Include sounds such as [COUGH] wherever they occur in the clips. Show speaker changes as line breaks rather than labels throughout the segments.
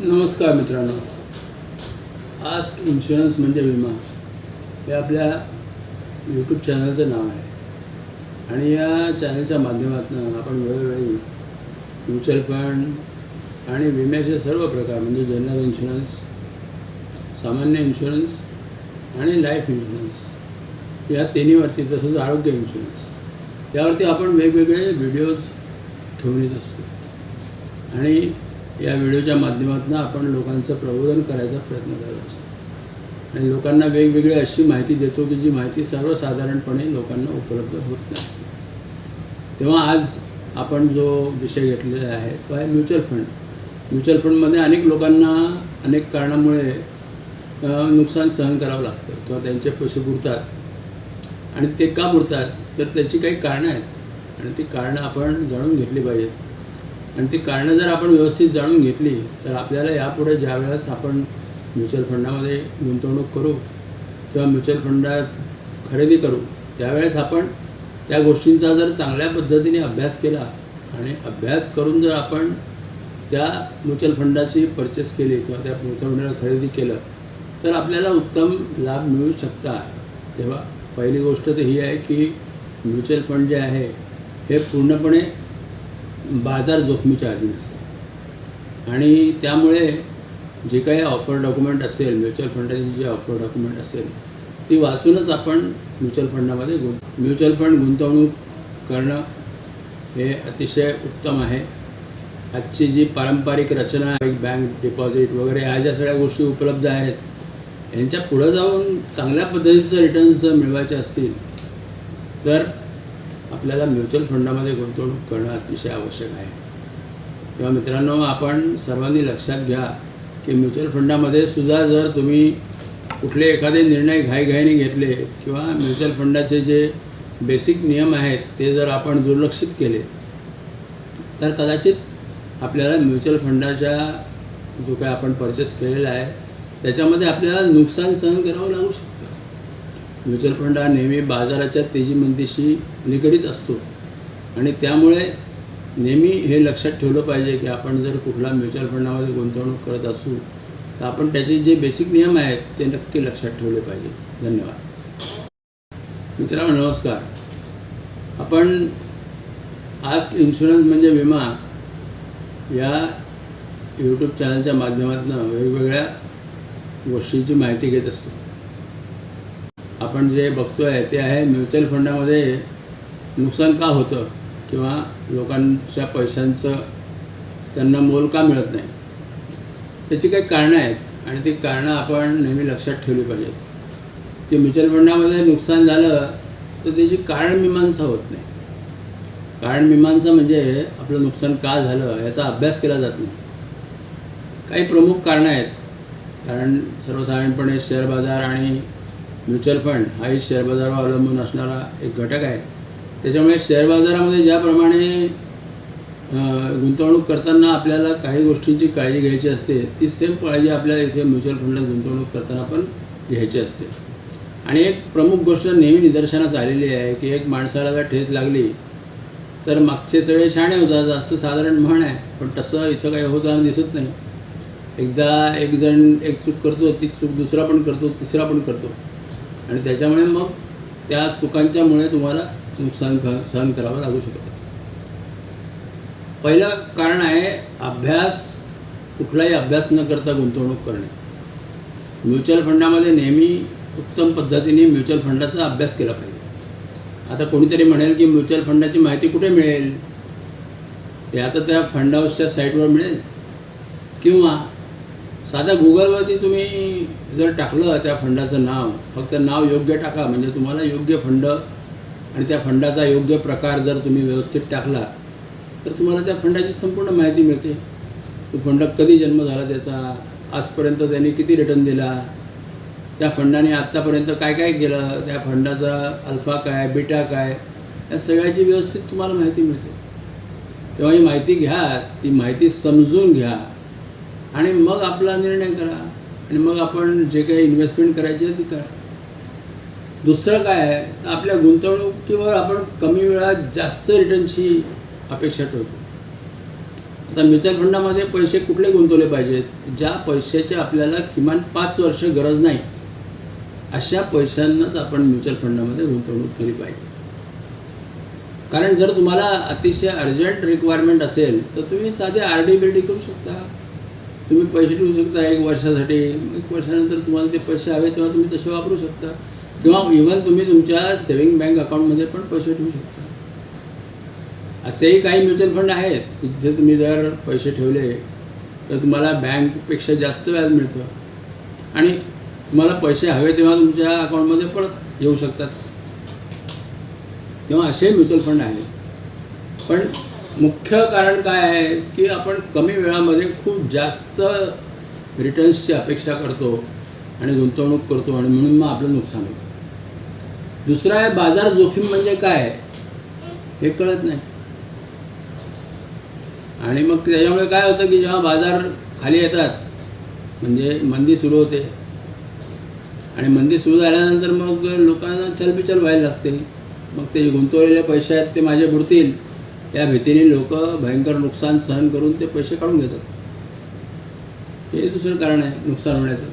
नमस्कार मित्रांनो. Ask insurance म्हणजे विमा. हे आपल्या यूट्यूब चॅनलचं नाव आहे. आणि या चॅनलच्या माध्यमातून आपण वेळोवेळी म्युच्युअल फंड आणि विम्याचे सर्व प्रकार म्हणजे जनरल इन्शुरन्स सामान्य इन्शुरन्स आणि लाईफ इन्शुरन्स या तिन्हीवरती तसंच आरोग्य इन्शुरन्स यावरती आपण वेगवेगळे व्हिडिओज घेऊन येत असतो. आणि या व्हिडिओच्या माध्यमातून आपण लोकांचं प्रबोधन करायचा प्रयत्न करत असतो. आणि लोकांना वेगवेगळी अशी माहिती देतो की जी माहिती सर्वसाधारणपणे लोकांना उपलब्ध होत नाही. तेव्हा आज आपण जो विषय घेतलेला आहे तो आहे म्युच्युअल फंड. म्युच्युअल फंडमध्ये अनेक लोकांना अनेक कारणामुळे नुकसान सहन करावं लागतं किंवा त्यांचे पैसे बुडतात. आणि ते का बुडतात? तर त्याची काही कारणं आहेत. आणि ती कारणं आपण जाणून घेतली पाहिजेत. आणि ती कारणं जर आपण व्यवस्थित जाणून घेतली तर आपल्याला यापुढे ज्या वेळेस आपण म्युच्युअल फंडामध्ये गुंतवणूक करू किंवा म्युच्युअल फंडात खरेदी करू त्यावेळेस आपण त्या गोष्टींचा जर चांगल्या पद्धतीने अभ्यास केला आणि अभ्यास करून जर आपण त्या म्युच्युअल फंडाची परचेस केली किंवा त्या म्युच्युअल फंडाला खरेदी केलं तर आपल्याला उत्तम लाभ मिळू शकता. तेव्हा पहिली गोष्ट तर ही आहे की म्युच्युअल फंड जे आहे हे पूर्णपणे बाजार जोखमीच्या अधीन असतात. आणि त्यामुळे जे काही ऑफर डॉक्युमेंट असेल म्युच्युअल फंडाची जी ऑफर डॉक्युमेंट असेल ती वाचूनच आपण म्युच्युअल फंडामध्ये गुं म्युच्युअल फंड गुंतवणूक करणं हे अतिशय उत्तम आहे. आजची जी पारंपरिक रचना आहे बँक डिपॉझिट वगैरे ह्या ज्या सगळ्या गोष्टी उपलब्ध आहेत यांच्या पुढं जाऊन चांगल्या पद्धतीचं रिटर्न्स जर मिळवायचे असतील तर आपल्याला म्युच्युअल फंडामध्ये गुंतवणूक करणं अतिशय आवश्यक आहे. तेव्हा मित्रांनो आपण सर्वांनी लक्षात घ्या की म्युच्युअल फंडामध्ये सुद्धा जर तुम्ही कुठले एखादे निर्णय घाईघाईने घेतले किंवा म्युच्युअल फंडाचे जे बेसिक नियम आहेत ते जर आपण दुर्लक्षित केले तर कदाचित आपल्याला म्युच्युअल फंडाच्या जो काय आपण परचेस केलेला आहे त्याच्यामध्ये आपल्याला नुकसान सहन करावं लागू शकतं. म्युच्युअल फंड हा नेहमी बाजाराच्या तेजीमंदीशी निगडीत असतो. आणि त्यामुळे नेहमी हे लक्षात ठेवलं पाहिजे की आपण जर कुठला म्युच्युअल फंडामध्ये गुंतवणूक करत असू तर आपण त्याचे जे बेसिक नियम आहेत ते नक्की लक्षात ठेवले पाहिजे. धन्यवाद. मित्रांनो नमस्कार. आपण आज इन्शुरन्स म्हणजे विमा या यूट्यूब चॅनलच्या माध्यमातून वेगवेगळ्या गोष्टींची माहिती घेत असतो. आपण जे बघतोय ते आहे म्युच्युअल फंडामध्ये नुकसान का होतं? किंवा लोकांच्या पैशांचं त्यांना मोल का मिळत नाही? त्याची काही कारणं आहेत. आणि ती कारणं आपण नेहमी लक्षात ठेवली पाहिजेत. की म्युच्युअल फंडामध्ये नुकसान झालं तर त्याची कारणमीमांसा होत नाही. कारणमीमांसा म्हणजे आपलं नुकसान का झालं याचा अभ्यास केला जात नाही. काही प्रमुख कारणं आहेत. कारण सर्वसाधारणपणे शेअर बाजार आणि म्युच्युअल फंड हाही शेअर बाजारावर अवलंबून असणारा एक घटक आहे. त्याच्यामुळे शेअर बाजारामध्ये ज्याप्रमाणे गुंतवणूक करताना आपल्याला काही गोष्टींची काळजी घ्यायची असते ती सेम काळजी आपल्याला इथे म्युच्युअल फंडात गुंतवणूक करताना पण घ्यायची असते. आणि एक प्रमुख गोष्ट नेहमी निदर्शनास आलेली आहे की एक माणसाला जर ठेच लागली तर मागचे सगळे छाणे होतात असं साधारण म्हण आहे पण तसं इथं काही होताना दिसत नाही. एकदा एक जण एक चूक करतो ती चूक दुसरा पण करतो तिसरा पण करतो. आणि त्याच्यामुळे मग त्या चुकांच्यामुळे तुम्हाला नुकसान सहन करावं लागू शकतं. पहिलं कारण आहे अभ्यास कुठलाही अभ्यास न करता गुंतवणूक करणे. म्युच्युअल फंडामध्ये नेहमी उत्तम पद्धतीने म्युच्युअल फंडाचा अभ्यास केला पाहिजे. आता कोणीतरी म्हणेल की म्युच्युअल फंडाची माहिती कुठे मिळेल? ते आता त्या फंड हाऊसच्या साईटवर मिळेल. किंवा साधा गुगलवरती तुम्ही जर टाकलं त्या फंडाचं नाव फक्त नाव योग्य टाका म्हणजे तुम्हाला योग्य फंड आणि त्या फंडाचा योग्य प्रकार जर तुम्ही व्यवस्थित टाकला तर तुम्हाला त्या फंडाची संपूर्ण माहिती मिळते. तो फंड कधी जन्म झाला त्याचा आजपर्यंत त्यांनी किती रिटर्न दिला त्या फंडाने आत्तापर्यंत काय काय केलं त्या फंडाचा अल्फा काय बीटा काय या सगळ्याची व्यवस्थित तुम्हाला माहिती मिळते. तेव्हा ही माहिती घ्या ती माहिती समजून घ्या. आणि मग आपला निर्णय करा. आणि मग आपण जे काही इन्व्हेस्टमेंट करायची आहे ती करा. दुसरं काय आहे तर आपल्या गुंतवणुकीवर आपण कमी वेळात जास्त रिटर्नची अपेक्षा ठेवतो. आता म्युच्युअल फंडामध्ये पैसे कुठले गुंतवले पाहिजेत? ज्या पैशाची आपल्याला किमान पाच वर्ष गरज नाही अशा पैशांनाच आपण म्युच्युअल फंडामध्ये गुंतवणूक केली पाहिजे. कारण जर तुम्हाला अतिशय अर्जंट रिक्वायरमेंट असेल तर तुम्ही साधे आर डी बी डी करू शकता. तुम्ही पैसे ठेवू शकता एक वर्षासाठी एक वर्षानंतर तुम्हाला ते पैसे हवे तेव्हा तुम्ही तसे वापरू शकता. किंवा इव्हन तुम्ही तुमच्या सेव्हिंग बँक अकाउंटमध्ये पण पैसे ठेवू शकता. असेही काही म्युच्युअल फंड आहेत की जिथे तुम्ही जर पैसे ठेवले तर तुम्हाला बँकपेक्षा जास्त व्याज मिळतं. आणि तुम्हाला पैसे हवे तेव्हा तुमच्या अकाउंटमध्ये परत येऊ शकतात. तेव्हा असे म्युच्युअल फंड आहेत. पण मुख्य कारण काय आहे की आपण कमी वेळामध्ये खूप जास्त रिटर्न्सची अपेक्षा करतो आणि गुंतवणूक करतो आणि म्हणून मग आपलं नुकसान होतं. दुसरं आहे बाजार जोखीम म्हणजे काय? हे कळत नाही. आणि मग त्याच्यामुळे काय होतं की जेव्हा बाजार खाली येतात म्हणजे मंदी सुरू होते. आणि मंदी सुरू झाल्यानंतर मग लोकांना चलबिचल व्हायला लागते. मग ते गुंतवलेले पैसे आहेत ते माझे बुडतील. या भीतीने लोक भयंकर नुकसान सहन करून ते पैसे काढून घेतात. हे दुसरं कारण आहे नुकसान होण्याचं.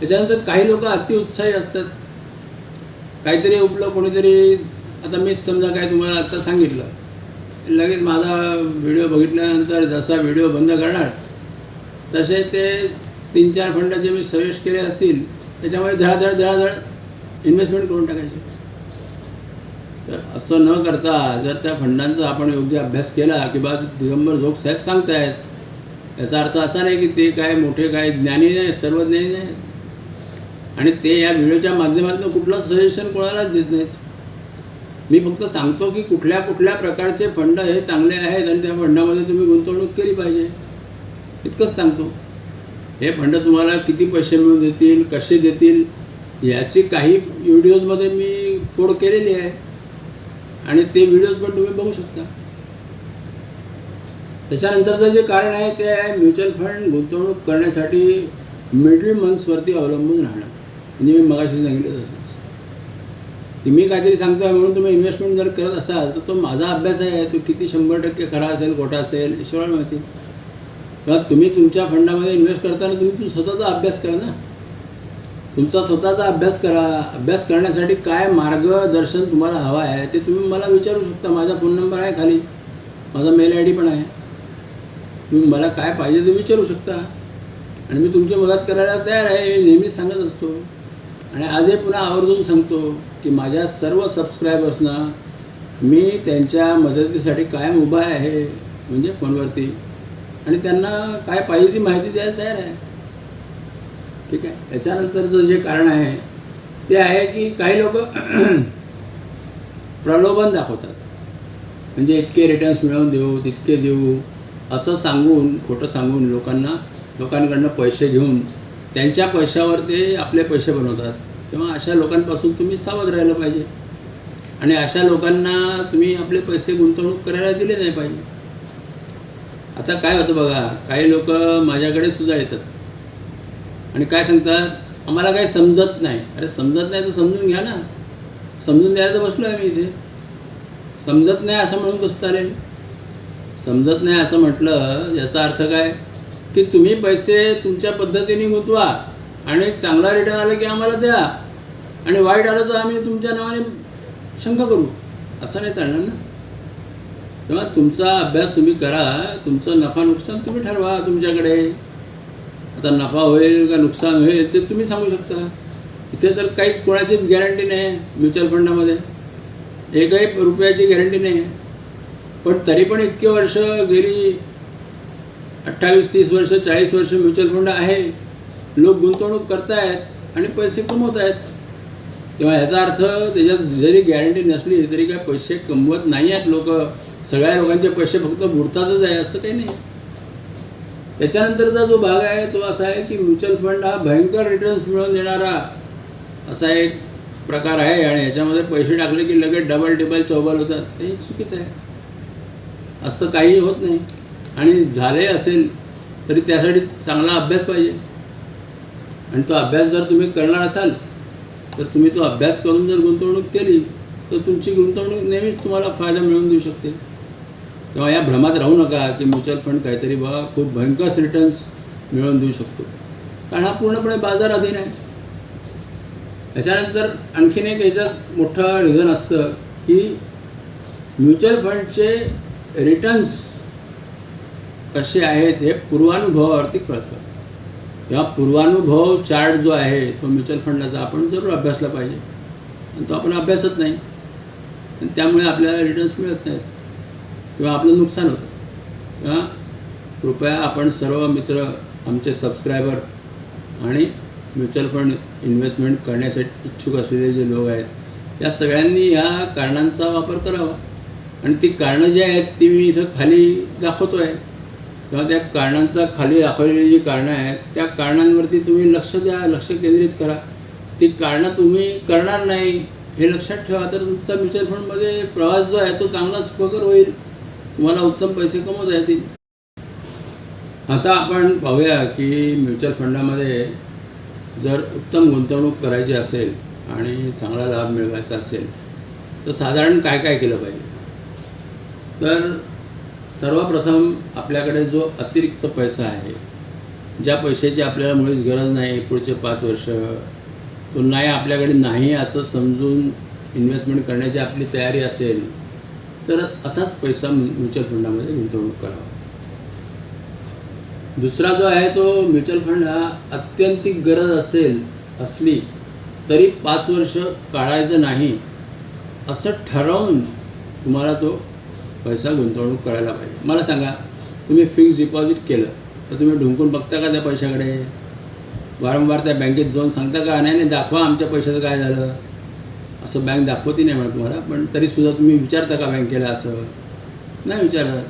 त्याच्यानंतर काही लोक अतिउत्साही असतात. काहीतरी उपलं कोणीतरी आता मीच समजा काय तुम्हाला आत्ता सांगितलं. लगेच माझा व्हिडिओ बघितल्यानंतर जसा व्हिडिओ बंद करणार तसे ते तीन चार फंड जे मी सजेस्ट केले असतील त्याच्यामुळे धडाधड धडाधड इन्व्हेस्टमेंट करून टाकायचे. तर असं न करता जर त्या फंडांचा आपण योग्य अभ्यास केला की बा दिगंबर जोग साहेब सांगतायत याचा अर्थ असा नाही की ते काय मोठे काय ज्ञानी नाही सर्व ज्ञानी नाही. आणि ते या व्हिडिओच्या माध्यमातून कुठलं सजेशन कोणालाच देत नाहीत. मी फक्त सांगतो की कुठल्या कुठल्या प्रकारचे फंड हे चांगले आहेत आणि त्या फंडामध्ये तुम्ही गुंतवणूक केली पाहिजे. इतकंच सांगतो. हे फंड तुम्हाला किती पैसे मिळून देतील कसे देतील याची काही व्हिडिओजमध्ये मी फोड केलेली आहे. आणि ते व्हिडिओज पण तुम्ही बघू शकता. त्याच्यानंतरचं जे कारण आहे ते आहे म्युच्युअल फंड गुंतवणूक करण्यासाठी मिडल मंथ्सवरती अवलंबून राहणं. म्हणजे मी मगाशी सांगितलं तसंच. की मी काहीतरी सांगतोय म्हणून तुम्ही इन्व्हेस्टमेंट जर करत असाल तर तो माझा अभ्यास आहे तो किती शंभर टक्के खरा असेल खोटा असेल ईश्वराला माहिती. किंवा तुम्ही तुमच्या फंडामध्ये इन्व्हेस्ट करताना तुम्ही तू स्वतःचा अभ्यास करा ना. तुमचा स्वतःचा अभ्यास करा अभ्यास करण्यासाठी काय मार्गदर्शन तुम्हाला हवं आहे ते तुम्ही मला विचारू शकता. माझा फोन नंबर आहे खाली. माझा मेल आय डी पण आहे. तुम्ही मला काय पाहिजे ते विचारू शकता. आणि मी तुमची मदत करायला तयार आहे मी नेहमीच सांगत असतो. आणि आजही पुन्हा आवर्जून सांगतो की माझ्या सर्व सबस्क्रायबर्सना मी त्यांच्या मदतीसाठी कायम उभा आहे म्हणजे फोनवरती. आणि त्यांना काय पाहिजे ती माहिती द्यायला तयार आहे. ठीक आहे? त्याच्यानंतरचं जे कारण आहे ते आहे की काही लोक [CLEARS THROAT] प्रलोभन दाखवतात. म्हणजे इतके रिटर्न्स मिळवून देऊ तितके देऊ असं सांगून खोटं सांगून लोकांना लोकांकडनं पैसे घेऊन त्यांच्या पैशावर ते आपले पैसे बनवतात. तेव्हा अशा लोकांपासून तुम्ही सावध राहिलं पाहिजे. आणि अशा लोकांना तुम्ही आपले पैसे गुंतवणूक करायला दिले नाही पाहिजे. आता काय होतं बघा काही लोक माझ्याकडे सुद्धा येतात. आणि काय सांगतात? आम्हाला काही समजत नाही. अरे समजत नाही तर समजून घ्या ना. समजून द्यायला तर बसलो आहे मी इथे. समजत नाही असं म्हणून कसं चालेल समजत नाही असं म्हटलं याचा अर्थ काय? की तुम्ही पैसे तुमच्या पद्धतीने गुंतवा आणि चांगला रिटर्न आला की आम्हाला द्या. आणि वाईट आलं तर आम्ही तुमच्या नावाने शंका करू. असं नाही चालणार ना? तेव्हा तुमचा अभ्यास तुम्ही करा. तुमचं नफा नुकसान तुम्ही ठरवा तुमच्याकडे. आता नफा होईल का नुकसान होईल ते तुम्ही सांगू शकता. इथे तर काहीच कोणाचीच गॅरंटी नाही आहे म्युच्युअल फंडामध्ये एकही रुपयाची गॅरंटी नाही. आहे पण तरी पण इतके वर्ष गेली अठ्ठावीस तीस वर्ष चाळीस वर्ष म्युच्युअल फंड आहे. लोक गुंतवणूक करतायत आणि पैसे कमवत आहेत तेव्हा ह्याचा अर्थ त्याच्यात जरी गॅरंटी नसली तरी काय पैसे कमवत नाही आहेत लोक. सगळ्या लोकांचे पैसे फक्त बुडतातच आहे असं काही नाही. त्याच्यानंतरचा जो भाग आहे तो असा आहे की म्युच्युअल फंड हा भयंकर रिटर्न्स मिळवून देणारा असा एक प्रकार आहे आणि याच्यामध्ये पैसे टाकले की लगेच डबल टिबल चौबल होतात. हे चुकीचं आहे. असं काही होत नाही. आणि झाले असेल तरी त्यासाठी चांगला अभ्यास पाहिजे. आणि तो अभ्यास जर तुम्ही करणार असाल तर तुम्ही तो अभ्यास करून जर गुंतवणूक केली तर तुमची गुंतवणूक नेहमीच तुम्हाला फायदा मिळवून देऊ शकते. तेव्हा या भ्रमात राहू नका की म्युच्युअल फंड काहीतरी बा खूप भयंकर रिटर्न्स मिळवून देऊ शकतो. कारण हा पूर्णपणे बाजार अधीन आहे. त्याच्यानंतर आणखीन एक याच्यात मोठं रिझन असतं की म्युच्युअल फंडचे रिटर्न्स कसे आहेत हे पूर्वानुभवावरती कळतं. तेव्हा पूर्वानुभव चार्ट जो आहे तो म्युच्युअल फंडाचा आपण जरूर अभ्यासला पाहिजे. आणि तो आपण अभ्यासत नाही. त्यामुळे आपल्याला रिटर्न्स मिळत नाहीत. किंवा आपलं नुकसान होतं. तेव्हा कृपया आपण सर्व मित्र आमचे सबस्क्रायबर आणि म्युच्युअल फंड इन्व्हेस्टमेंट करण्यासाठी इच्छुक असलेले जे लोक आहेत या सगळ्यांनी या कारणांचा वापर करावा. आणि ती कारणं जी आहेत ती मी इथं खाली दाखवतो आहे किंवा त्या कारणांचा खाली दाखवलेली जी कारणं आहेत त्या कारणांवरती तुम्ही लक्ष द्या लक्ष केंद्रित करा. ती कारणं तुम्ही करणार नाही हे लक्षात ठेवा. तर तुमचा म्युच्युअल फंडमध्ये प्रवास जो आहे तो चांगला सुखकर होईल. तुम्हाला उत्तम पैसे कमवता येतील. आता आपण पाहूया की म्युच्युअल फंडामध्ये जर उत्तम गुंतवणूक करायची असेल आणि चांगला लाभ मिळवायचा असेल तर साधारण काय काय केलं पाहिजे? तर सर्वप्रथम आपल्याकडे जो अतिरिक्त पैसा आहे ज्या पैशाची आपल्याला मुळीच गरज नाही पुढचे पाच वर्ष तो नाही आपल्याकडे नाही असं समजून इन्व्हेस्टमेंट करण्याची आपली तयारी असेल तर असाच पैसा म्युच्युअल फंडामध्ये गुंतवणूक करावा. दुसरा जो आहे तो म्युच्युअल फंड हा अत्यंतिक गरज असेल असली तरी पाच वर्ष काढायचं नाही असं ठरवून तुम्हाला तो पैसा गुंतवणूक करायला पाहिजे. मला सांगा तुम्ही फिक्स डिपॉझिट केलं तर तुम्ही ढुंकून बघता का त्या पैशाकडे? वारंवार त्या बँकेत जाऊन सांगता का नाही नाही दाखवा आमच्या पैशाचं काय झालं? असं बँक दाखवती नाही म्हणत तुम्हाला पण तरीसुद्धा तुम्ही विचारता का बँकेला असं? नाही विचारत.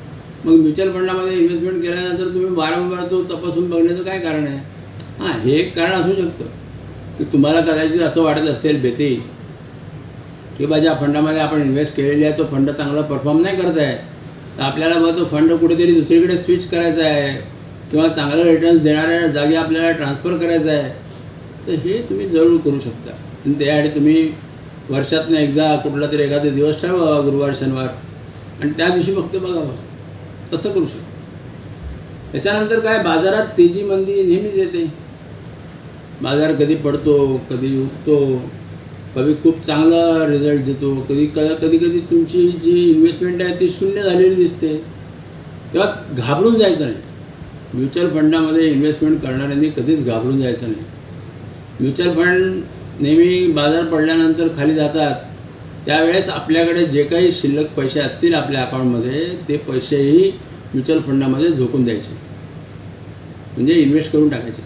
मग म्युच्युअल फंडामध्ये इन्व्हेस्टमेंट केल्यानंतर तुम्ही वारंवार तो तपासून बघण्याचं काय कारण आहे? हां हे एक कारण असू शकतं. की तुम्हाला कदाचित असं वाटत असेल भीती की बा ज्या फंडामध्ये आपण इन्व्हेस्ट केलेली आहे तो फंड चांगला परफॉर्म नाही करत आहे तर आपल्याला बघा तो फंड कुठेतरी दुसरीकडे स्विच करायचा आहे किंवा चांगलं रिटर्न्स देणाऱ्या जागी आपल्याला ट्रान्सफर करायचा आहे तर हे तुम्ही जरूर करू शकता. आणि त्यासाठी तुम्ही वर्षातनं एकदा कुठला तरी एखादा दिवस ठेवा गुरुवार शनिवार. आणि त्या दिवशी फक्त बघावं. तसं करू शकतो. त्याच्यानंतर काय बाजारात तेजी मंदी नेहमीच येते. बाजार कधी पडतो कधी उठतो कधी खूप चांगला रिझल्ट देतो. कधी क कधी कधी तुमची जी इन्व्हेस्टमेंट आहे ती शून्य झालेली दिसते. तेव्हा घाबरून जायचं नाही. म्युच्युअल फंडामध्ये इन्व्हेस्टमेंट करणाऱ्यांनी कधीच घाबरून जायचं नाही. म्युच्युअल फंड नेहमी बाजार पडल्यानंतर खाली जातात त्यावेळेस आपल्याकडे जे काही शिल्लक पैसे असतील आपल्या अकाउंटमध्ये ते पैसेही म्युच्युअल फंडामध्ये झोकून द्यायचे. म्हणजे इन्व्हेस्ट करून टाकायचे.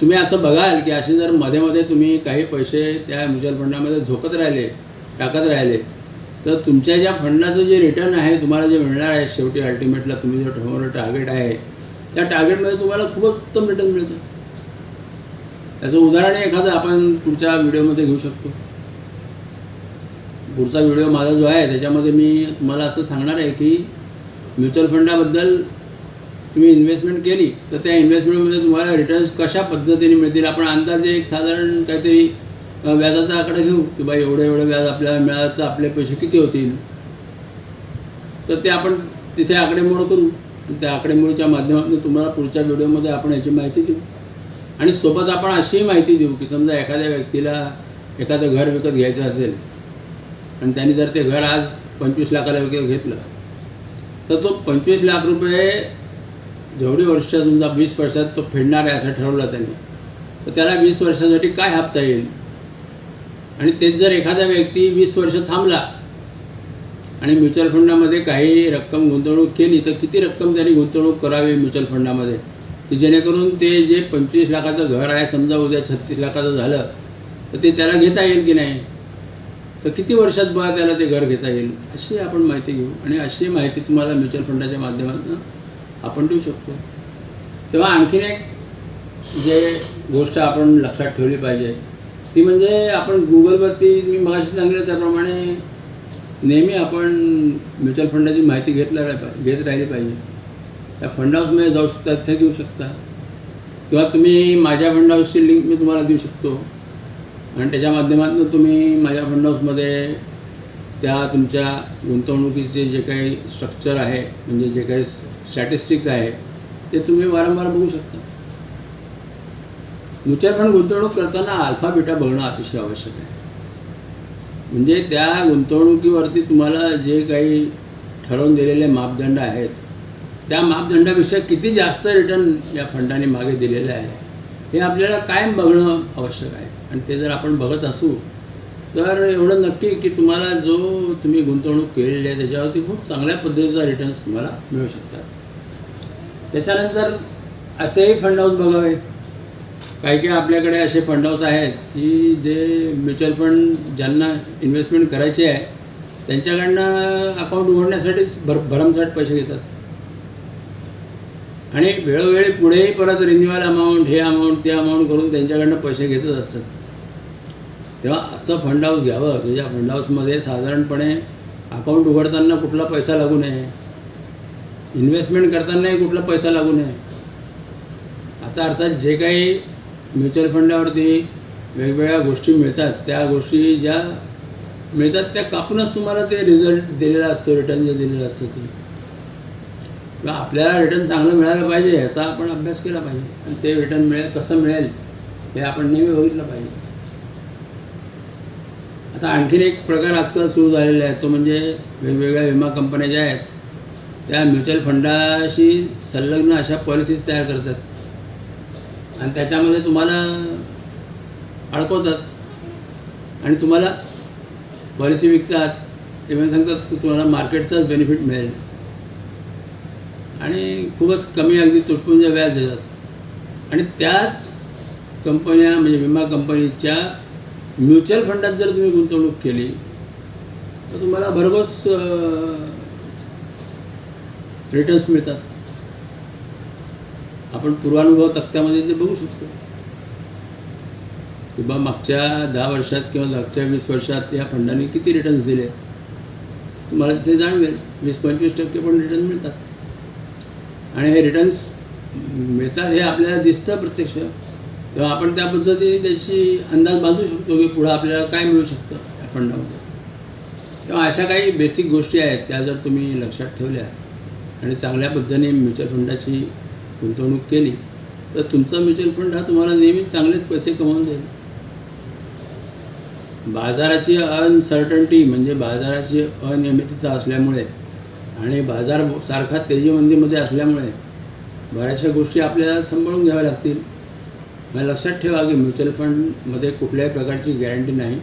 तुम्ही असं बघाल की असे जर मध्ये मध्ये तुम्ही काही पैसे त्या म्युच्युअल फंडामध्ये झोकत राहिले टाकत राहिले तर तुमच्या ज्या फंडाचं जे रिटर्न आहे तुम्हाला जे मिळणार आहे शेवटी अल्टिमेटला तुम्ही जो ठरवलं टार्गेट आहे त्या टार्गेटमध्ये तुम्हाला खूपच उत्तम रिटर्न मिळतं. त्याचं उदाहरण एखादं आपण पुढच्या व्हिडिओमध्ये घेऊ शकतो. पुढचा व्हिडिओ माझा जो आहे त्याच्यामध्ये मी तुम्हाला असं सांगणार आहे की म्युच्युअल फंडाबद्दल तुम्ही इन्व्हेस्टमेंट केली तर त्या इन्व्हेस्टमेंटमध्ये तुम्हाला रिटर्न्स कशा पद्धतीने मिळतील? आपण अंदाजे एक साधारण काहीतरी व्याजाचा आकडा घेऊ की बाई एवढं एवढं व्याज आपल्याला मिळालं तर आपले पैसे किती होतील? तर ते आपण तिथे आकडेमोड करू. त्या आकडेमोडीच्या माध्यमातून तुम्हाला पुढच्या व्हिडिओमध्ये आपण याची माहिती देऊ. आणि सोबत आपण अशीही माहिती देऊ की समजा एखाद्या व्यक्तीला एखादं घर विकत घ्यायचं असेल आणि त्यांनी जर ते घर आज पंचवीस लाखाला विकत घेतलं तर तो पंचवीस लाख रुपये जेवढी वर्ष समजा वीस वर्षात तो फेडणार आहे असं ठरवलं त्यांनी तर त्याला वीस वर्षासाठी काय हप्ता येईल? आणि तेच जर एखादा व्यक्ती वीस वर्ष थांबला आणि म्युच्युअल फंडामध्ये काही रक्कम गुंतवणूक केली तर किती रक्कम त्यांनी गुंतवणूक करावी म्युच्युअल फंडामध्ये? की जेणेकरून ते जे पंचवीस लाखाचं घर आहे समजा उद्या छत्तीस लाखाचं झालं तर ते त्याला घेता येईल की नाही? तर किती वर्षात बा त्याला ते घर घेता येईल? अशी आपण माहिती घेऊ. आणि अशी माहिती तुम्हाला म्युच्युअल फंडाच्या माध्यमातून आपण देऊ शकतो. तेव्हा आणखीन एक जे गोष्ट आपण लक्षात ठेवली पाहिजे ती म्हणजे आपण गुगलवरती मी मगाशी सांगितलं त्याप्रमाणे नेहमी आपण म्युच्युअल फंडाची माहिती घेतल्या घेत राहिली पाहिजे. त्या फंड हाऊसमध्ये जाऊ शकता तिथे घेऊ शकता. किंवा तुम्ही माझ्या फंड हाऊसची लिंक मी तुम्हाला देऊ शकतो. आणि त्याच्या माध्यमातून तुम्ही माझ्या फंड हाऊसमध्ये त्या तुमच्या गुंतवणुकीचे जे काही स्ट्रक्चर आहे म्हणजे जे काही स्टॅटिस्टिक्स आहे ते तुम्ही वारंवार बघू शकता. म्युच्युअल फंड गुंतवणूक करताना अल्फा बिटा बघणं अतिशय आवश्यक आहे. म्हणजे त्या गुंतवणुकीवरती तुम्हाला जे काही ठरवून दिलेले मापदंड आहेत त्या मापदंडापेक्षा किती जास्त रिटर्न या फंडाने मागे दिलेलं आहे हे आपल्याला कायम बघणं आवश्यक आहे. आणि ते जर आपण बघत असू तर एवढं नक्की की तुम्हाला जो तुम्ही गुंतवणूक केलेली आहे त्याच्यावरती खूप चांगल्या पद्धतीचा रिटर्न्स तुम्हाला मिळू शकतात. त्याच्यानंतर असेही फंड हाऊस बघावे. काही काही आपल्याकडे असे फंड हाऊस आहेत की जे म्युच्युअल फंड ज्यांना इन्व्हेस्टमेंट करायची आहे त्यांच्याकडनं अकाउंट उघडण्यासाठीच भर भरमसाठ पैसे घेतात. आणि वेळोवेळी पुढेही परत रिन्युअल अमाऊंट हे अमाऊंट ते अमाऊंट करून त्यांच्याकडनं पैसे घेतच असतात. तेव्हा असं फंड हाऊस घ्यावं. की ज्या फंड हाऊसमध्ये साधारणपणे अकाउंट उघडताना कुठला पैसा लागू नये. इन्व्हेस्टमेंट करतानाही कुठला पैसा लागू नये. आता अर्थात जे काही म्युच्युअल फंडावरती वेगवेगळ्या गोष्टी मिळतात त्या गोष्टी ज्या मिळतात त्या कापूनच तुम्हाला ते रिझल्ट दिलेला असतो रिटर्न जे दिलेलं असतं ते. किंवा आपल्याला रिटर्न चांगलं मिळालं पाहिजे याचा आपण अभ्यास केला पाहिजे. आणि ते रिटर्न मिळेल कसं मिळेल हे आपण नेहमी बघितलं पाहिजे. आता आणखीन एक प्रकार आजकाल सुरू झालेला आहे तो म्हणजे वेगवेगळ्या विमा कंपन्या ज्या आहेत त्या म्युच्युअल फंडाशी संलग्न अशा पॉलिसीज तयार करतात. आणि त्याच्यामध्ये तुम्हाला अडकवतात. आणि तुम्हाला पॉलिसी विकतात. इव्हन म्हणजे सांगतात की तुम्हाला मार्केटचाच बेनिफिट मिळेल. आणि खूपच कमी अगदी तुटपुंज व्याज देतात. आणि त्याच कंपन्या म्हणजे विमा कंपनीच्या म्युच्युअल फंडात जर तुम्ही गुंतवणूक केली तर तुम्हाला भरघोस रिटर्न्स मिळतात. आपण पूर्वानुभव तक्त्यामध्ये ते बघू शकतो. किंवा मागच्या दहा वर्षात किंवा मागच्या वीस वर्षात या फंडाने किती रिटर्न्स दिले? तुम्हाला ते जाणवेल. वीस पंचवीस टक्के पण रिटर्न मिळतात. आणि हे रिटर्न्स मिळतात हे आपल्याला दिसतं प्रत्यक्ष. तेव्हा आपण त्या पद्धतीने त्याची अंदाज बांधू शकतो की पुढं आपल्याला काय मिळू शकतं या फंडामध्ये. तेव्हा अशा काही बेसिक गोष्टी आहेत त्या जर तुम्ही लक्षात ठेवल्या आणि चांगल्या पद्धतीने म्युच्युअल फंडाची गुंतवणूक केली तर तुमचा म्युच्युअल फंड हा तुम्हाला नेहमी चांगलेच पैसे कमवून देईल बाजाराची अनसर्टन्टी म्हणजे बाजाराची अनियमितता असल्यामुळे आणि बाजार सारखा तेजीमंदीमध्ये असल्यामुळे बऱ्याचशा गोष्टी आपल्याला सांभाळून घ्याव्या लागतील. मला लक्षात ठेवा की म्युच्युअल फंडमध्ये कुठल्याही प्रकारची गॅरंटी नाही.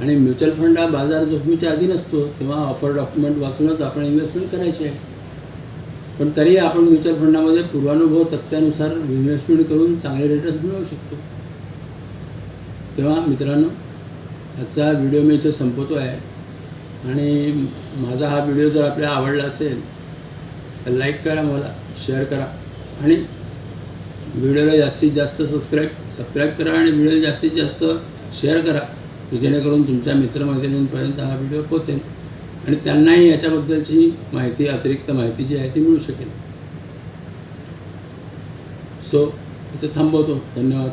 आणि म्युच्युअल फंड हा बाजार जोखमीच्या अधीन असतो तेव्हा ऑफर डॉक्युमेंट वाचूनच आपण इन्व्हेस्टमेंट करायची आहे. पण तरी आपण म्युच्युअल फंडामध्ये पूर्वानुभव तक्त्यानुसार इन्व्हेस्टमेंट करून चांगले रिटर्न्स मिळवू शकतो. तेव्हा मित्रांनो आजचा व्हिडिओ मी इथे संपवतो आहे आणि माझा हा व्हिडिओ जर आपल्याला आवडला असेल तर लाईक करा मला शेअर करा. आणि व्हिडिओला जास्तीत जास्त सबस्क्राईब सबस्क्राईब करा आणि व्हिडिओला जास्तीत जास्त शेअर करा की जेणेकरून तुमच्या मित्रमैत्रिणींपर्यंत हा व्हिडिओ पोचेल आणि त्यांनाही याच्याबद्दलची माहिती अतिरिक्त माहिती जी आहे ती मिळू शकेल. सो इथं थांबवतो. धन्यवाद.